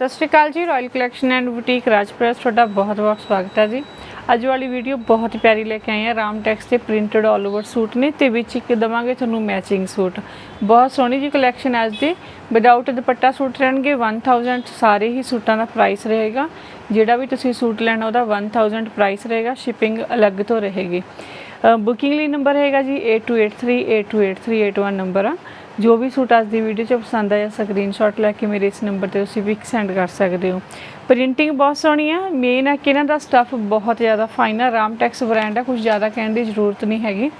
ਸਤਿ ਸ਼੍ਰੀ ਅਕਾਲ ਜੀ ਰਾਇਲ ਕਲੈਕਸ਼ਨ ਐਂਡ ਬੁਟੀਕ ਰਾਜਪ੍ਰੈਸ ਤੁਹਾਡਾ ਬਹੁਤ-ਬਹੁਤ ਸਵਾਗਤ ਹੈ ਜੀ। ਅੱਜ ਵਾਲੀ ਵੀਡੀਓ ਬਹੁਤ ਪਿਆਰੀ ਲੈ ਕੇ ਆਏ ਹਾਂ। ਰਾਮ ਟੈਕਸ ਦੇ ਪ੍ਰਿੰਟਡ ਆਲ ਓਵਰ ਸੂਟ ਨੇ ਤੇ ਵਿੱਚ ਇੱਕ ਦਵਾਂਗੇ ਤੁਹਾਨੂੰ ਮੈਚਿੰਗ ਸੂਟ। ਬਹੁਤ ਸੋਹਣੀ ਜੀ ਕਲੈਕਸ਼ਨ ਅੱਜ ਦੀ। ਵਿਦਆਊਟ ਦੁਪੱਟਾ ਸੂਟ ਰਹਿਣਗੇ 1000 ਸਾਰੇ ਹੀ ਸੂਟਾਂ ਦਾ ਪ੍ਰਾਈਸ ਰਹੇਗਾ। ਜਿਹੜਾ ਵੀ ਤੁਸੀਂ ਸੂਟ ਲੈਣਾ, ਉਹਦਾ 1000 ਪ੍ਰਾਈਸ ਰਹੇਗਾ। ਸ਼ਿਪਿੰਗ ਅਲੱਗ ਤੋਂ ਰਹੇਗੀ। ਬੁਕਿੰਗ ਲਈ ਨੰਬਰ ਹੈਗਾ ਜੀ 8283828381 ਨੰਬਰ ਆ। ਜੋ ਵੀ ਸੂਟ ਅੱਜ ਦੀ ਵੀਡੀਓ 'ਚ ਪਸੰਦ ਆਇਆ ਸਕਰੀਨਸ਼ਾਟ ਲੈ ਕੇ ਮੇਰੇ ਇਸ ਨੰਬਰ ਤੇ ਤੁਸੀਂ ਪਿਕ ਸੈਂਡ ਕਰ ਸਕਦੇ ਹੋ। ਪ੍ਰਿੰਟਿੰਗ ਬਹੁਤ ਸੋਹਣੀ ਆ। ਮੇਨ ਹੈ ਕਿ ਇਹਨਾਂ ਦਾ ਸਟੱਫ ਬਹੁਤ ਜ਼ਿਆਦਾ ਫਾਈਨ ਆ। ਰਾਮਟੈਕਸ ਬ੍ਰਾਂਡ ਆ, ਕੁਝ ਜ਼ਿਆਦਾ ਕਹਿਣ ਦੀ ਜ਼ਰੂਰਤ ਨਹੀਂ ਹੈਗੀ।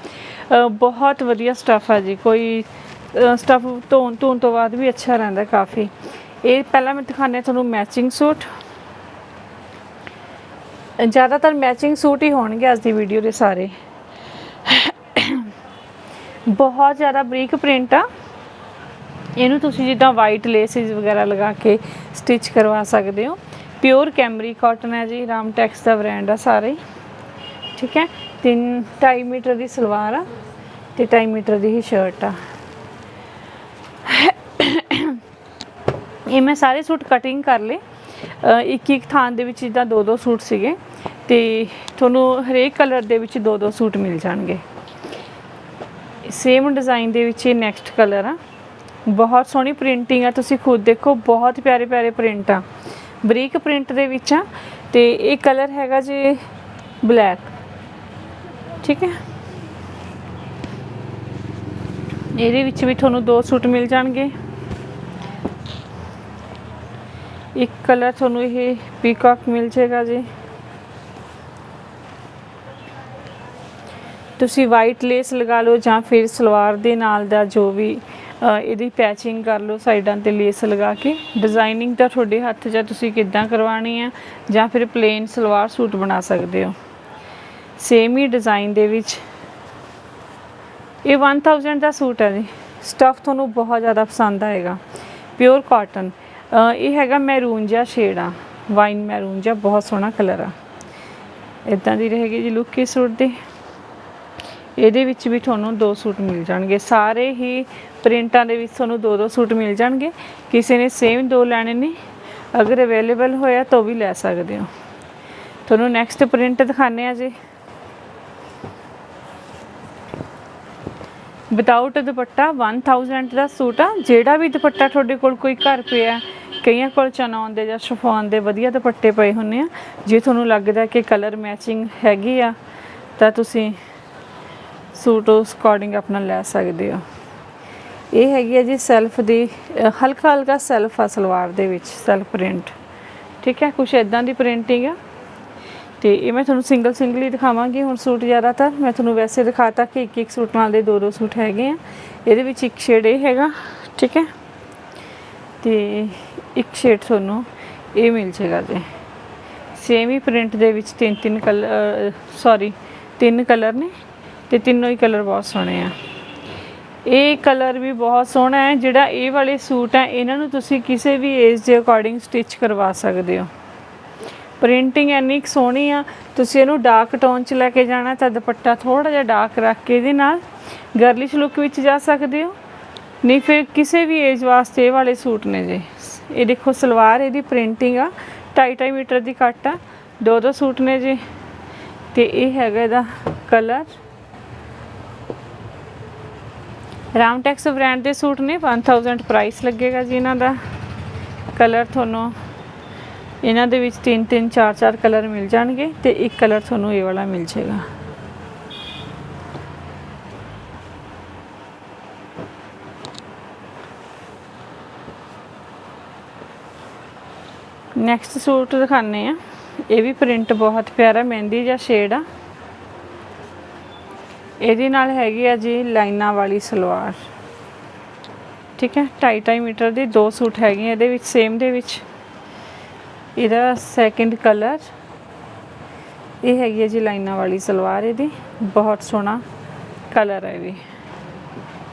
ਬਹੁਤ ਵਧੀਆ ਸਟੱਫ ਆ ਜੀ। ਕੋਈ ਸਟੱਫ ਧੋਣ ਧੋਣ ਤੋਂ ਬਾਅਦ ਵੀ ਅੱਛਾ ਰਹਿੰਦਾ ਕਾਫੀ। ਇਹ ਪਹਿਲਾਂ ਮੈਂ ਦਿਖਾਣੇ ਤੁਹਾਨੂੰ ਮੈਚਿੰਗ ਸੂਟ। ਜ਼ਿਆਦਾਤਰ ਮੈਚਿੰਗ ਸੂਟ ਹੀ ਹੋਣਗੇ ਅੱਜ ਦੀ ਵੀਡੀਓ ਦੇ ਸਾਰੇ। ਬਹੁਤ ਜ਼ਿਆਦਾ ਬਰੀਕ ਪ੍ਰਿੰਟ ਆ। ਇਹਨੂੰ ਤੁਸੀਂ ਜਿੱਦਾਂ ਵਾਈਟ ਲੇਸਿਸ ਵਗੈਰਾ ਲਗਾ ਕੇ ਸਟਿਚ ਕਰਵਾ ਸਕਦੇ ਹੋ। ਪਿਓਰ ਕੈਮਰੀ ਕਾਟਨ ਹੈ ਜੀ, ਰਾਮ ਟੈਕਸ ਦਾ ਬ੍ਰਾਂਡ ਆ ਸਾਰੇ। ਠੀਕ ਹੈ? 3 2.5 ਮੀਟਰ ਦੀ ਸਲਵਾਰ ਆ ਤੇ 2.5 ਮੀਟਰ ਦੀ ਹੀ ਸ਼ਰਟ ਆ। ਇਹ ਮੈਂ ਸਾਰੇ ਸੂਟ ਕਟਿੰਗ ਕਰ ਲਏ। ਇੱਕ ਇੱਕ ਥਾਂ ਦੇ ਵਿੱਚ ਜਿੱਦਾਂ ਦੋ ਦੋ ਸੂਟ ਸੀਗੇ ਤੇ ਤੁਹਾਨੂੰ ਹਰੇਕ ਕਲਰ ਦੇ ਵਿੱਚ ਦੋ ਦੋ ਸੂਟ ਮਿਲ ਜਾਣਗੇ। ਸੇਮ ਡਿਜ਼ਾਈਨ ਦੇ ਵਿੱਚ ਇਹ ਨੈਕਸਟ ਕਲਰ ਆ। ਬਹੁਤ ਸੋਹਣੀ ਪ੍ਰਿੰਟਿੰਗ ਆ, ਤੁਸੀਂ ਖੁਦ ਦੇਖੋ, ਬਹੁਤ ਪਿਆਰੇ ਪਿਆਰੇ ਪ੍ਰਿੰਟ ਆ। ਬਰੀਕ ਪ੍ਰਿੰਟ ਦੇ ਵਿੱਚ ਆ, ਤੇ ਇਹ ਕਲਰ ਹੈਗਾ ਜੀ ਬਲੈਕ ਠੀਕ ਹੈ? ਇਹਦੇ ਵਿੱਚ ਵੀ ਤੁਹਾਨੂੰ ਦੋ ਸੂਟ ਮਿਲ ਜਾਣਗੇ। ਇੱਕ ਕਲਰ ਤੁਹਾਨੂੰ ਇਹ ਪੀਕਾਕ ਮਿਲ ਜਾਏਗਾ ਜੀ। ਤੁਸੀਂ ਵਾਈਟ ਲੇਸ ਲਗਾ ਲਓ ਜਾਂ ਫਿਰ ਸਲਵਾਰ ਦੇ ਨਾਲ ਦਾ ਜੋ ਵੀ ਇਹਦੀ ਪੈਚਿੰਗ ਕਰ ਲਓ ਸਾਈਡਾਂ ਤੇ ਲੇਸ ਲਗਾ ਕੇ। ਡਿਜ਼ਾਈਨਿੰਗ ਤਾਂ ਤੁਹਾਡੇ ਹੱਥ 'ਚ ਤੁਸੀਂ ਕਿੱਦਾਂ ਕਰਵਾਉਣੀ ਆ? ਜਾਂ ਫਿਰ ਪਲੇਨ ਸਲਵਾਰ ਸੂਟ ਬਣਾ ਸਕਦੇ ਹੋ। ਸੇਮ ਹੀ ਡਿਜ਼ਾਈਨ ਦੇ ਵਿੱਚ। ਇਹ 1000 ਦਾ ਸੂਟ ਹੈ ਜੀ। ਸਟਫ ਤੁਹਾਨੂੰ ਬਹੁਤ ਜ਼ਿਆਦਾ ਪਸੰਦ ਆਏਗਾ। ਪਿਓਰ ਕਾਟਨ ਇਹ ਹੈਗਾ ਮੈਰੂਨ ਜਿਹਾ ਸ਼ੇਡ ਆ। ਵਾਈਨ ਮੈਰੂਨ ਜਿਹਾ ਬਹੁਤ ਸੋਹਣਾ ਕਲਰ ਆ। ਇਦਾਂ ਦੀ ਰਹੇਗੀ ਜੀ ਲੁੱਕ ਇਸ ਸੂਟ ਦੀ। ਇਹਦੇ ਵਿੱਚ ਵੀ ਤੁਹਾਨੂੰ ਦੋ ਸੂਟ ਮਿਲ ਜਾਣਗੇ। ਸਾਰੇ ਹੀ ਪ੍ਰਿੰਟਾਂ ਦੇ ਵਿੱਚ ਤੁਹਾਨੂੰ ਦੋ ਦੋ ਸੂਟ ਮਿਲ ਜਾਣਗੇ। ਕਿਸੇ ਨੇ ਸੇਮ ਦੋ ਲੈਣੇ ਨੇ। ਅਗਰ ਅਵੇਲੇਬਲ ਹੋਇਆ ਤਾਂ ਉਹ ਵੀ ਲੈ ਸਕਦੇ ਹੋ। ਤੁਹਾਨੂੰ ਨੈਕਸਟ ਪ੍ਰਿੰਟ ਦਿਖਾਣੇ ਆ ਜੀ। ਵਿਦਆਊਟ ਦੁਪੱਟਾ 1000 ਦਾ ਸੂਟ ਆ। ਜਿਹੜਾ ਵੀ ਦੁਪੱਟਾ ਤੁਹਾਡੇ ਕੋਲ ਕੋਈ ਘਰ ਪਿਆ, ਕਈਆਂ ਕੋਲ ਚਨਾਉਣ ਦੇ ਜਾਂ ਸ਼ਿਫੋਨ ਦੇ ਵਧੀਆ ਦੁਪੱਟੇ ਪਏ ਹੁੰਨੇ ਆ। ਜੇ ਤੁਹਾਨੂੰ ਲੱਗਦਾ ਕਿ ਕਲਰ ਮੈਚਿੰਗ ਹੈਗੀ ਆ, ਤਾਂ ਤੁਸੀਂ ਸੂਟ ਉਸ ਅਕੋਰਡਿੰਗ ਆਪਣਾ ਲੈ ਸਕਦੇ ਹੋ। ਇਹ ਹੈਗੀ ਹੈ ਜੀ ਸੈਲਫ ਦੀ ਹਲਕਾ ਹਲਕਾ ਸੈਲਫ ਆ ਸਲਵਾਰ ਦੇ ਵਿੱਚ ਸੈਲਫ ਪ੍ਰਿੰਟ ਠੀਕ ਹੈ, ਕੁਛ ਇਦਾਂ ਦੀ ਪ੍ਰਿੰਟਿੰਗ ਆ। ਤੇ ਇਹ ਮੈਂ ਤੁਹਾਨੂੰ ਸਿੰਗਲ ਸਿੰਗਲ ਹੀ ਦਿਖਾਵਾਂਗੀ। ਹੁਣ ਸੂਟ ਜ਼ਿਆਦਾਤਰ ਮੈਂ ਤੁਹਾਨੂੰ ਵੈਸੇ ਦਿਖਾਤਾ ਕਿ ਇੱਕ ਇੱਕ ਸੂਟ ਨਾਲ ਦੇ ਦੋ ਦੋ ਸੂਟ ਹੈਗੇ ਆ। ਇਹਦੇ ਵਿੱਚ ਇੱਕ ਸ਼ੇਡ ਇਹ ਹੈਗਾ, ਠੀਕ ਹੈ। ਤੇ ਇੱਕ ਸ਼ੇਡ ਤੁਹਾਨੂੰ ਇਹ ਮਿਲ ਜਾਏਗਾ ਜੀ। ਸੇਮ ਹੀ ਪ੍ਰਿੰਟ ਦੇ ਵਿੱਚ ਤਿੰਨ ਤਿੰਨ ਕਲਰ ਸੌਰੀ ਤਿੰਨ ਕਲਰ ਨੇ। ਤੇ ਤਿੰਨੋਂ ਹੀ ਕਲਰ ਬਹੁਤ ਸੋਹਣੇ ਆ। ਇਹ ਕਲਰ ਵੀ ਬਹੁਤ ਸੋਹਣਾ ਹੈ, ਜਿਹੜਾ ਇਹ ਵਾਲੇ ਸੂਟ ਹੈ, ਇਹਨਾਂ ਨੂੰ ਤੁਸੀਂ ਕਿਸੇ ਵੀ ਏਜ ਦੇ ਅਕੋਰਡਿੰਗ ਸਟਿਚ ਕਰਵਾ ਸਕਦੇ ਹੋ। ਪ੍ਰਿੰਟਿੰਗ ਇੰਨੀ ਕੁ ਸੋਹਣੀ ਆ, ਤੁਸੀਂ ਇਹਨੂੰ ਡਾਰਕ ਟੋਨ ਚ ਲੈ ਕੇ ਜਾਣਾ, ਤਾਂ ਦੁਪੱਟਾ ਥੋੜਾ ਜਿਹਾ ਡਾਰਕ ਰੱਖ ਕੇ ਇਹਦੇ ਨਾਲ ਗਰਲਿਸ਼ ਲੁੱਕ ਵਿੱਚ ਜਾ ਸਕਦੇ ਹੋ। ਨਹੀਂ ਫਿਰ ਕਿਸੇ ਵੀ ਏਜ ਵਾਸਤੇ ਇਹ ਵਾਲੇ ਸੂਟ ਨੇ ਜੀ। ਇਹ ਦੇਖੋ ਸਲਵਾਰ ਇਹਦੀ ਪ੍ਰਿੰਟਿੰਗ ਆ 2.5 ਮੀਟਰ ਦੀ ਕੱਟ ਆ, ਦੋ ਦੋ ਸੂਟ ਨੇ ਜੀ। ਤੇ ਇਹ ਹੈਗਾ ਇਹਦਾ ਕਲਰ। ਰਾਮਟੈਕਸ ਬ੍ਰਾਂਡ ਦੇ ਸੂਟ ਨੇ 1000 ਪ੍ਰਾਈਸ ਲੱਗੇਗਾ ਜੀ ਇਹਨਾਂ ਦਾ। ਕਲਰ ਤੁਹਾਨੂੰ ਇਹਨਾਂ ਦੇ ਵਿੱਚ ਤਿੰਨ ਤਿੰਨ, ਚਾਰ ਚਾਰ ਕਲਰ ਮਿਲ ਜਾਣਗੇ ਤੇ ਇੱਕ ਕਲਰ ਤੁਹਾਨੂੰ ਇਹ ਵਾਲਾ ਮਿਲ ਜਾਏਗਾ। ਨੈਕਸਟ ਸੂਟ ਦਿਖਾਣੇ ਆ ਇਹ ਵੀ ਪ੍ਰਿੰਟ ਬਹੁਤ ਪਿਆਰਾ, ਮਹਿੰਦੀ ਜਾਂ ਸ਼ੇਡ ਆ। ਇਹਦੇ ਨਾਲ ਹੈਗੀ ਆ ਜੀ ਲਾਈਨਾਂ ਵਾਲੀ ਸਲਵਾਰ। ਠੀਕ ਹੈ 2.5 ਮੀਟਰ ਦੇ ਦੋ ਸੂਟ ਹੈਗੇ ਇਹਦੇ ਵਿੱਚ ਸੇਮ ਦੇ ਵਿੱਚ। ਇਹਦਾ ਸੈਕਿੰਡ ਕਲਰ ਇਹ ਹੈਗੀ ਹੈ ਜੀ ਲਾਈਨਾਂ ਵਾਲੀ ਸਲਵਾਰ ਇਹਦੀ, ਬਹੁਤ ਸੋਹਣਾ ਕਲਰ ਹੈ ਇਹ ਵੀ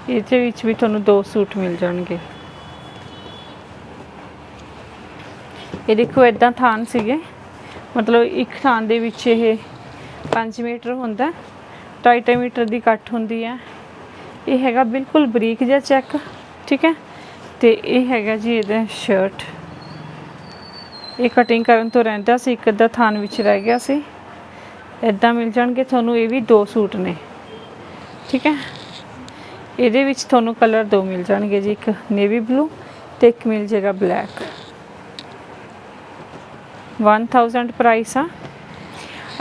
ਇਹਦੇ ਵਿੱਚ ਵੀ ਤੁਹਾਨੂੰ ਦੋ ਸੂਟ ਮਿਲ ਜਾਣਗੇ। ਇਹ ਦੇਖੋ ਇਦਾਂ ਥਾਨ ਸੀਗੇ। ਮਤਲਬ ਇੱਕ ਥਾਨ ਦੇ ਵਿੱਚ ਇਹ 5 ਮੀਟਰ ਹੁੰਦਾ। 2.5 ਮੀਟਰ ਦੀ ਕੱਟ ਹੁੰਦੀ ਹੈ। ਇਹ ਹੈਗਾ ਬਿਲਕੁਲ ਬਰੀਕ ਜਿਹਾ ਚੈੱਕ, ਠੀਕ ਹੈ? ਤੇ ਇਹ ਹੈਗਾ ਜੀ ਇਹਦਾ ਸ਼ਰਟ ਇਹ ਕਟਿੰਗ ਕਰਨ ਤੋਂ ਰਹਿੰਦਾ ਸੀ, ਇੱਕ ਅੱਧਾ ਥਾਨ ਵਿੱਚ ਰਹਿ ਗਿਆ ਸੀ। ਇਦਾਂ ਮਿਲ ਜਾਣਗੇ ਤੁਹਾਨੂੰ, ਇਹ ਵੀ ਦੋ ਸੂਟ ਨੇ। ਠੀਕ ਹੈ? ਇਹਦੇ ਵਿੱਚ ਤੁਹਾਨੂੰ ਕਲਰ ਦੋ ਮਿਲ ਜਾਣਗੇ ਜੀ, ਇੱਕ ਨੇਵੀ ਬਲੂ ਤੇ ਇੱਕ ਮਿਲ ਜਾਏਗਾ ਬਲੈਕ 1000 ਪ੍ਰਾਈਸ ਆ।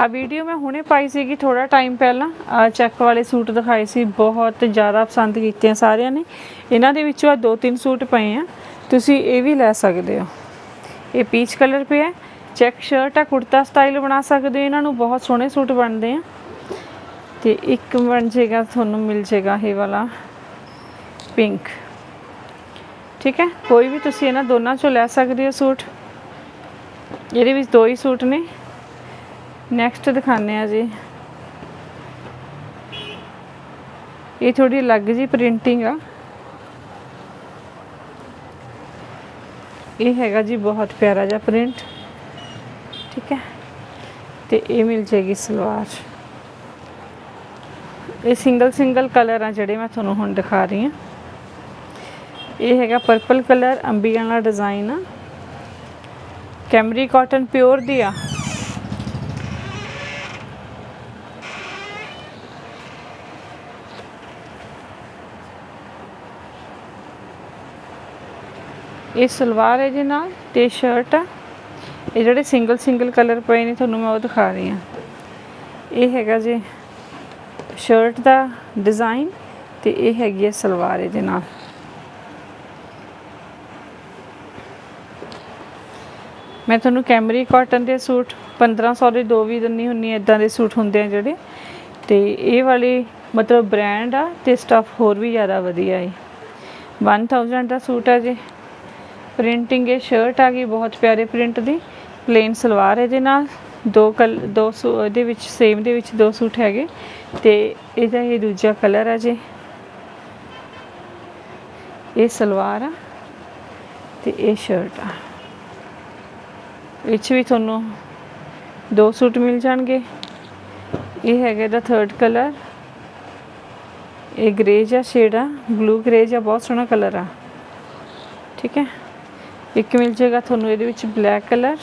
ਆ ਵੀਡੀਓ ਮੈਂ ਹੁਣੇ ਪਾਈ ਸੀਗੀ ਥੋੜਾ ਟਾਈਮ ਪਹਿਲਾਂ। ਆ ਚੈੱਕ ਵਾਲੇ ਸੂਟ ਦਿਖਾਏ ਸੀ, ਬਹੁਤ ਜ਼ਿਆਦਾ ਪਸੰਦ ਕੀਤੇ ਆ ਸਾਰਿਆਂ ਨੇ। ਇਹਨਾਂ ਦੇ ਵਿੱਚੋਂ ਆ ਦੋ ਤਿੰਨ ਸੂਟ ਪਏ ਆ। ਤੁਸੀਂ ਇਹ ਵੀ ਲੈ ਸਕਦੇ ਹੋ। ਇਹ ਪੀਚ ਕਲਰ ਪਿਆ ਚੈੱਕ ਸ਼ਰਟ ਆ, ਕੁੜਤਾ ਸਟਾਈਲ ਬਣਾ ਸਕਦੇ ਹੋ। ਇਹਨਾਂ ਨੂੰ ਬਹੁਤ ਸੋਹਣੇ ਸੂਟ ਬਣਦੇ ਆ। ਤੇ ਇੱਕ ਬਣ ਜਾਏਗਾ, ਤੁਹਾਨੂੰ ਮਿਲ ਜਾਏਗਾ ਇਹ ਵਾਲਾ ਪਿੰਕ ਠੀਕ ਹੈ? ਕੋਈ ਵੀ ਤੁਸੀਂ ਇਹਨਾਂ ਦੋਨਾਂ ਚੋਂ ਲੈ ਸਕਦੇ ਹੋ ਸੂਟ। ਇਹਦੇ ਵਿੱਚ ਦੋ ਹੀ ਸੂਟ ਨੇ। ਨੈਕਸਟ ਦਿਖਾਉਂਦੇ ਆ ਜੀ। ਇਹ ਥੋੜੀ ਅਲੱਗ ਜੀ ਪ੍ਰਿੰਟਿੰਗ ਆ। ਇਹ ਹੈਗਾ ਜੀ ਬਹੁਤ ਪਿਆਰਾ ਜਿਹਾ ਪ੍ਰਿੰਟ ਠੀਕ ਹੈ। ਤੇ ਇਹ ਮਿਲ ਜਾਏਗੀ ਸਲਵਾਰ। ਇਹ ਸਿੰਗਲ ਸਿੰਗਲ ਕਲਰ ਆ ਜਿਹੜੇ ਮੈਂ ਤੁਹਾਨੂੰ ਹੁਣ ਦਿਖਾ ਰਹੀ ਹਾਂ। ਇਹ ਹੈਗਾ ਪਰਪਲ ਕਲਰ ਅੰਬੀਆਂ ਵਾਲਾ ਡਿਜ਼ਾਈਨ ਆ। ਕੈਮਰੀ ਕਾਟਨ ਪਿਓਰ ਦੀ ਆ। ਇਹ ਸਲਵਾਰ ਹੈ ਜੀ ਨਾਲ ਤੇ ਸ਼ਰਟ ਆ। ਇਹ ਜਿਹੜੇ ਸਿੰਗਲ ਸਿੰਗਲ ਕਲਰ ਪਏ ਨੇ, ਤੁਹਾਨੂੰ ਮੈਂ ਉਹ ਦਿਖਾ ਰਹੀ ਹਾਂ। ਇਹ ਹੈਗਾ ਜੀ ਸ਼ਰਟ ਦਾ ਡਿਜ਼ਾਈਨ ਤੇ ਇਹ ਹੈਗੀ ਹੈ ਸਲਵਾਰ ਇਹਦੇ ਨਾਲ। ਮੈਂ ਤੁਹਾਨੂੰ ਕੈਮਰੀ ਕਾਟਨ ਦੇ ਸੂਟ 1500 ਦੇ ਦੋ ਵੀ ਦਿੰਨੀ ਹੁੰਨੀ ਇਦਾਂ ਦੇ ਸੂਟ ਹੁੰਦੇ ਆ ਜਿਹੜੇ। ਤੇ ਇਹ ਵਾਲੇ ਮਤਲਬ ਬ੍ਰਾਂਡ ਆ ਤੇ ਸਟਫ ਹੋਰ ਵੀ ਜ਼ਿਆਦਾ ਵਧੀਆ ਹੈ। 1000 ਦਾ ਸੂਟ ਆ ਜੀ। ਪ੍ਰਿੰਟਿੰਗ ਇਹ ਸ਼ਰਟ ਆ ਗਈ, ਬਹੁਤ ਪਿਆਰੇ ਪ੍ਰਿੰਟ ਦੀ ਪਲੇਨ ਸਲਵਾਰ ਇਹਦੇ ਨਾਲ, ਦੋ ਕਲ, ਦੋ ਸੂ, ਇਹਦੇ ਵਿੱਚ ਸੇਮ ਦੇ ਵਿੱਚ ਦੋ ਸੂਟ ਹੈਗੇ, ਤੇ ਇਹਦਾ ਇਹ ਦੂਜਾ ਕਲਰ ਆ ਜੇ। ਇਹ ਸਲਵਾਰ ਆ, ਤੇ ਇਹ ਸ਼ਰਟ ਆ। ਵਿੱਚ ਵੀ ਤੁਹਾਨੂੰ ਦੋ ਸੂਟ ਮਿਲ ਜਾਣਗੇ। ਇਹ ਹੈਗਾ ਦਾ ਥਰਡ ਕਲਰ। ਇਹ ਗ੍ਰੇ ਜਿਹਾ ਸ਼ੇਡ ਆ ਬਲੂ ਗ੍ਰੇ ਜਿਹਾ ਬਹੁਤ ਸੋਹਣਾ ਕਲਰ ਆ। ਠੀਕ ਹੈ? ਇੱਕ ਮਿਲ ਜਾਏਗਾ ਤੁਹਾਨੂੰ ਇਹਦੇ ਵਿੱਚ ਬਲੈਕ ਕਲਰ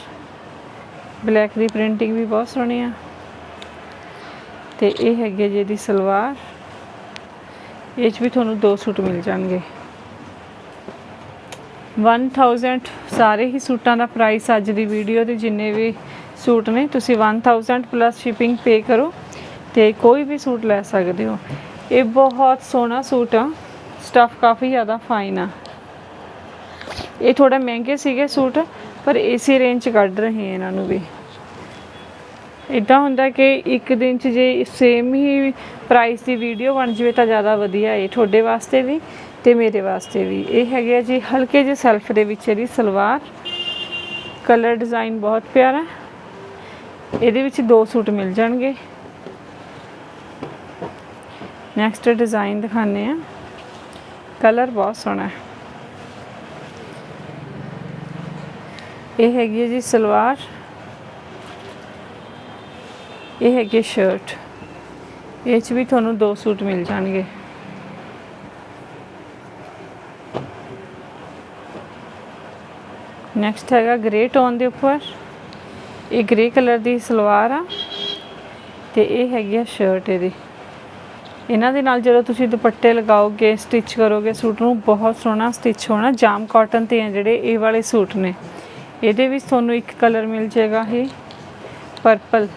ਬਲੈਕ ਦੀ ਪ੍ਰਿੰਟਿੰਗ ਵੀ ਬਹੁਤ ਸੋਹਣੀ ਆ। ਤੇ ਇਹ ਹੈਗੇ ਜੀ ਇਹਦੀ ਸਲਵਾਰ। ਇਹ 'ਚ ਵੀ ਤੁਹਾਨੂੰ ਦੋ ਸੂਟ ਮਿਲ ਜਾਣਗੇ। 1000 ਸਾਰੇ ਹੀ ਸੂਟਾਂ ਦਾ ਪ੍ਰਾਈਸ ਅੱਜ ਦੀ ਵੀਡੀਓ ਦੇ ਜਿੰਨੇ ਵੀ ਸੂਟ ਨੇ, ਤੁਸੀਂ 1000 ਪਲੱਸ ਸ਼ਿਪਿੰਗ ਪੇ ਕਰੋ ਤੇ ਕੋਈ ਵੀ ਸੂਟ ਲੈ ਸਕਦੇ ਹੋ। ਇਹ ਬਹੁਤ ਸੋਹਣਾ ਸੂਟ ਆ। ਸਟਫ ਕਾਫੀ ਜ਼ਿਆਦਾ ਫਾਈਨ ਆ। ਇਹ ਥੋੜਾ ਮਹਿੰਗੇ ਸੀਗੇ ਸੂਟ, ਪਰ ਇਸੇ ਰੇਂਜ ਚ ਕੱਢ ਰਹੇ ਆ ਇਹਨਾਂ ਨੂੰ ਵੀ। ਇਦਾਂ ਹੁੰਦਾ ਕਿ ਇੱਕ ਦਿਨ ਚ ਜੇ ਸੇਮ ਹੀ ਪ੍ਰਾਈਸ ਦੀ ਵੀਡੀਓ ਬਣ ਜਵੇ ਤਾਂ ਜ਼ਿਆਦਾ ਵਧੀਆ ਏ, ਤੁਹਾਡੇ ਵਾਸਤੇ ਵੀ ਤੇ ਮੇਰੇ ਵਾਸਤੇ ਵੀ। ਇਹ ਹੈਗੇ ਆ ਜੀ ਹਲਕੇ ਜਿਹੇ ਸੈਲਫ ਦੇ ਵਿੱਚ ਇਹਦੀ ਸਲਵਾਰ। ਕਲਰ ਡਿਜ਼ਾਈਨ ਬਹੁਤ ਪਿਆਰਾ। ਇਹਦੇ ਵਿੱਚ ਦੋ ਸੂਟ ਮਿਲ ਜਾਣਗੇ। ਨੈਕਸਟ ਡਿਜ਼ਾਈਨ ਦਿਖਾਣੇ ਆ ਕਲਰ ਬਹੁਤ ਸੋਹਣਾ ਹੈ। ਇਹ ਹੈਗੀ ਹੈ ਜੀ ਸਲਵਾਰ। ਇਹ ਹੈਗੀ ਸ਼ਰਟ ਇਹ ਚ ਵੀ ਤੁਹਾਨੂੰ ਦੋ ਸੂਟ ਮਿਲ ਜਾਣਗੇ। ਨੈਕਸਟ ਹੈਗਾ ਗ੍ਰੇ ਟੋਨ ਦੇ ਉੱਪਰ। ਇਹ ਗ੍ਰੇ ਕਲਰ ਦੀ ਸਲਵਾਰ ਆ ਤੇ ਇਹ ਹੈਗੀ ਆ ਸ਼ਰਟ ਇਹਦੀ। ਇਹਨਾਂ ਦੇ ਨਾਲ ਜਦੋਂ ਤੁਸੀਂ ਦੁਪੱਟੇ ਲਗਾਓਗੇ ਸਟਿਚ ਕਰੋਗੇ, ਸੂਟ ਨੂੰ ਬਹੁਤ ਸੋਹਣਾ ਸਟਿਚ ਹੋਣਾ। ਜਾਮ ਕਾਟਨ ਤੇ ਆ ਜਿਹੜੇ ਇਹ ਵਾਲੇ ਸੂਟ ਨੇ। ਇਹਦੇ ਵਿੱਚ ਤੁਹਾਨੂੰ ਇੱਕ ਕਲਰ ਮਿਲ ਜਾਏਗਾ ਇਹ ਪਰਪਲ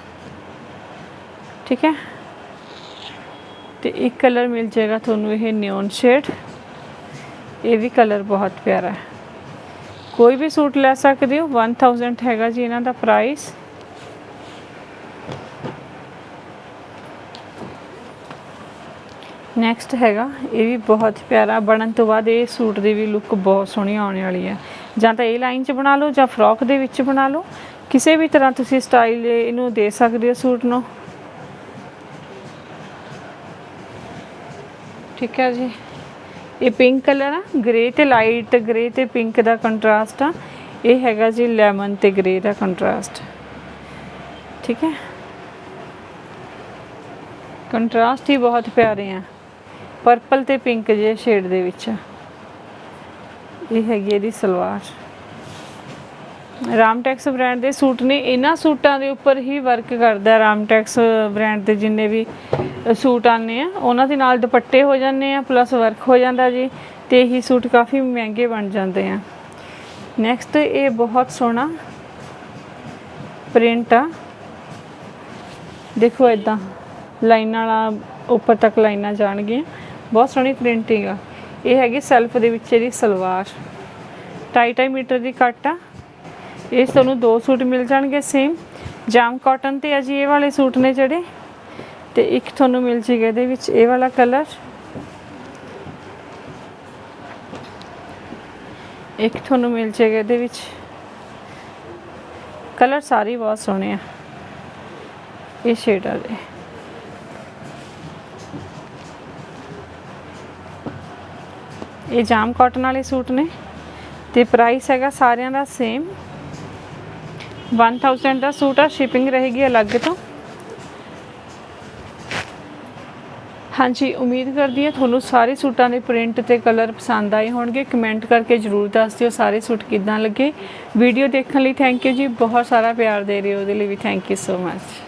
ਠੀਕ ਹੈ? ਤੇ ਇੱਕ ਕਲਰ ਮਿਲ ਜਾਏਗਾ ਤੁਹਾਨੂੰ ਇਹ ਨਿਓਨ ਸ਼ੇਡ ਇਹ ਵੀ ਕਲਰ ਬਹੁਤ ਪਿਆਰਾ ਹੈ। ਕੋਈ ਵੀ ਸੂਟ ਲੈ ਸਕਦੇ ਹੋ 1000 ਹੈਗਾ ਜੀ ਇਹਨਾਂ ਦਾ ਪ੍ਰਾਈਸ ਨੈਕਸਟ ਹੈਗਾ, ਇਹ ਵੀ ਬਹੁਤ ਪਿਆਰਾ। ਬਣਨ ਤੋਂ ਬਾਅਦ ਇਹ ਸੂਟ ਦੀ ਵੀ ਲੁੱਕ ਬਹੁਤ ਸੋਹਣੀ ਆਉਣ ਵਾਲੀ ਹੈ। ਜਾਂ ਤਾਂ ਇਹ ਲਾਈਨ 'ਚ ਬਣਾ ਲਓ ਜਾਂ ਫਰੋਕ ਦੇ ਵਿੱਚ ਬਣਾ ਲਓ। ਕਿਸੇ ਵੀ ਤਰ੍ਹਾਂ ਤੁਸੀਂ ਸਟਾਈਲ ਇਹਨੂੰ ਦੇ ਸਕਦੇ ਹੋ ਸੂਟ ਨੂੰ। ਠੀਕ ਹੈ ਜੀ। ਇਹ ਪਿੰਕ ਕਲਰ ਆ, ਗ੍ਰੇ ਤੇ ਲਾਈਟ, ਗ੍ਰੇ ਤੇ ਪਿੰਕ ਦਾ ਕੰਟਰਾਸਟ ਆ। ਇਹ ਹੈਗਾ ਜੀ ਲੈਮਨ ਤੇ ਗ੍ਰੇ ਦਾ ਕੰਟਰਾਸਟ। ਠੀਕ ਹੈ। ਕੰਟਰਾਸਟ ਹੀ ਬਹੁਤ ਪਿਆਰੇ ਆ। ਪਰਪਲ ਤੇ ਪਿੰਕ ਜੇ ਸ਼ੇਡ ਦੇ ਵਿੱਚ ਇਹ ਹੈਗੀ ਇਹਦੀ ਸਲਵਾਰ। ਰਾਮਟੈਕਸ ਬ੍ਰਾਂਡ ਦੇ ਸੂਟ ਨੇ। ਇਹਨਾਂ ਸੂਟਾਂ ਦੇ ਉੱਪਰ ਹੀ ਵਰਕ ਕਰਦਾ ਹੈ ਰਾਮਟੈਕਸ ਬ੍ਰਾਂਡ ਦੇ ਜਿੰਨੇ ਵੀ ਸੂਟ ਆਨੇ ਆ। ਉਹਨਾਂ ਦੇ ਨਾਲ ਦੁਪੱਟੇ ਹੋ ਜਾਂਦੇ ਆ ਪਲੱਸ ਵਰਕ ਹੋ ਜਾਂਦਾ ਜੀ ਤੇ ਇਹੀ ਸੂਟ ਕਾਫੀ ਮਹਿੰਗੇ ਬਣ ਜਾਂਦੇ ਆ। ਨੈਕਸਟ ਇਹ ਬਹੁਤ ਸੋਹਣਾ ਪ੍ਰਿੰਟ ਆ। ਦੇਖੋ ਇਦਾਂ ਲਾਈਨਾਂ ਵਾਲਾ ਉੱਪਰ ਤੱਕ ਲਾਈਨਾਂ ਜਾਣਗੀਆਂ। ਬਹੁਤ ਸੋਹਣੀ ਪ੍ਰਿੰਟਿੰਗ ਆ। ਇਹ ਹੈਗੀ ਸੈਲਫ ਦੇ ਵਿੱਚ ਇਹਦੀ ਸਲਵਾਰ। ਢਾਈ ਢਾਈ ਮੀਟਰ ਦੀ ਕੱਟ ਆ। ਇਹ ਤੁਹਾਨੂੰ ਦੋ ਸੂਟ ਮਿਲ ਜਾਣਗੇ ਸੇਮ ਜਾਮ ਕਾਟਨ ਤੇ ਆ ਜੀ ਇਹ ਵਾਲੇ ਸੂਟ ਨੇ ਜਿਹੜੇ। ਤੇ ਇੱਕ ਤੁਹਾਨੂੰ ਮਿਲ ਜੇਗਾ ਇਹਦੇ ਵਿੱਚ ਇਹ ਵਾਲਾ ਕਲਰ ਇੱਕ ਤੁਹਾਨੂੰ ਮਿਲ ਜੇਗਾ ਇਹਦੇ ਵਿੱਚ। ਕਲਰ ਸਾਰੇ ਬਹੁਤ ਸੋਹਣੇ ਆ। ਇਹ ਸ਼ੇਡ ਆ ਦੇ ਇਹ ਜਾਮ ਕਾਟਨ ਵਾਲੇ ਸੂਟ ਨੇ ਤੇ ਪ੍ਰਾਈਸ ਹੈਗਾ ਸਾਰਿਆਂ ਦਾ ਸੇਮ 1000 ਦਾ ਸੂਟ ਆ ਸ਼ਿਪਿੰਗ ਰਹੇਗੀ ਅਲੱਗ ਤੋਂ। ਹਾਂਜੀ, ਉਮੀਦ ਕਰਦੀ ਹਾਂ ਤੁਹਾਨੂੰ ਸਾਰੇ ਸੂਟਾਂ ਦੇ ਪ੍ਰਿੰਟ ਤੇ ਕਲਰ ਪਸੰਦ ਆਏ ਹੋਣਗੇ। ਕਮੈਂਟ ਕਰਕੇ ਜਰੂਰ ਦੱਸ ਦਿਓ ਸਾਰੇ ਸੂਟ ਕਿੱਦਾਂ ਲੱਗੇ। ਵੀਡੀਓ ਦੇਖਣ ਲਈ ਥੈਂਕ ਯੂ ਜੀ। ਬਹੁਤ ਸਾਰਾ ਪਿਆਰ ਦੇ ਰਹੇ ਹੋ। ਉਹਦੇ ਲਈ ਵੀ ਥੈਂਕ ਯੂ ਸੋ ਮਚ